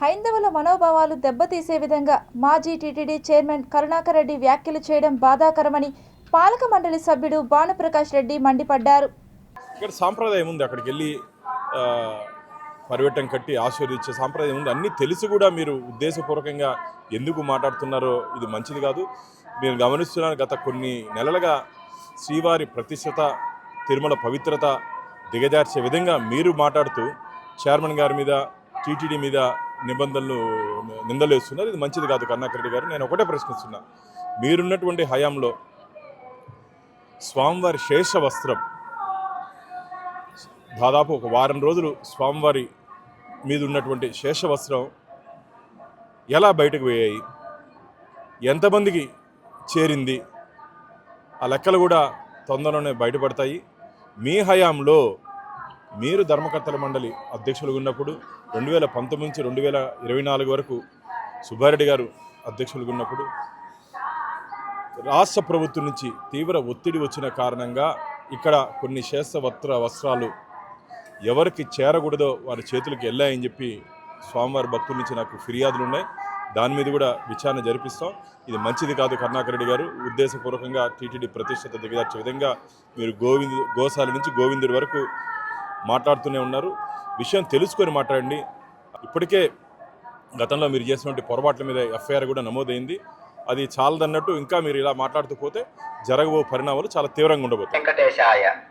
హైందవుల మనోభావాలు దెబ్బతీసే విధంగా మాజీ టీటీడీ చైర్మన్ కరుణాకర్ రెడ్డి వ్యాఖ్యలు చేయడం బాధాకరమని పాలక మండలి సభ్యుడు భానుప్రకాష్ రెడ్డి మండిపడ్డారు. ఇక్కడ సాంప్రదాయం ఉంది అక్కడికి వెళ్ళి పర్యటన కట్టి ఆశీర్వదించే సాంప్రదాయం ఉంది. అన్నీ తెలిసి కూడా మీరు ఉద్దేశపూర్వకంగా ఎందుకు మాట్లాడుతున్నారో ఇది మంచిది కాదు. మీరు గమనిస్తున్నాను గత కొన్ని నెలలుగా శ్రీవారి ప్రతిష్టత తిరుమల పవిత్రత దిగజార్చే విధంగా మీరు మాట్లాడుతూ చైర్మన్ గారి మీద టీటీడీ మీద నిబంధనలు నిందలు వేస్తున్నారు. ఇది మంచిది కాదు కరుణాకర్ రెడ్డి గారు. నేను ఒకటే ప్రశ్నిస్తున్నా. మీరున్నటువంటి హయాంలో స్వామివారి శేష వస్త్రం దాదాపు ఒక వారం రోజులు స్వామివారి మీద ఉన్నటువంటి శేష వస్త్రం ఎలా బయటకు పోయాయి? ఎంతమందికి చేరింది? ఆ లెక్కలు కూడా తొందరలోనే బయటపడతాయి. మీ హయాంలో మీరు ధర్మకర్తల మండలి అధ్యక్షులుగా ఉన్నప్పుడు రెండు వేల పంతొమ్మిది నుంచి రెండు వేల ఇరవై నాలుగు వరకు సుబ్బారెడ్డి గారు అధ్యక్షులుగా ఉన్నప్పుడు రాష్ట్ర ప్రభుత్వం నుంచి తీవ్ర ఒత్తిడి వచ్చిన కారణంగా ఇక్కడ కొన్ని శేషవస్త్ర వస్త్రాలు ఎవరికి చేరకూడదో వారి చేతులకు వెళ్ళాయని చెప్పి స్వామివారి భక్తుల నుంచి నాకు ఫిర్యాదులు ఉన్నాయి. దాని మీద కూడా విచారణ జరిపిస్తాం. ఇది మంచిది కాదు కరుణాకర్ రెడ్డి గారు. ఉద్దేశపూర్వకంగా టీటీడీ ప్రతిష్టత దిగజార్చే విధంగా మీరు గోవింద్ గోశాల నుంచి గోవిందుడి వరకు మాట్లాడుతూనే ఉన్నారు. విషయం తెలుసుకొని మాట్లాడండి. ఇప్పటికే గతంలో మీరు చేసినటువంటి పొరపాట్ల మీద ఎఫ్ఐఆర్ కూడా నమోదైంది. అది చాలదన్నట్టు ఇంకా మీరు ఇలా మాట్లాడుతూ పోతే జరగబో పరిణామాలు చాలా తీవ్రంగా ఉండబోతాయి.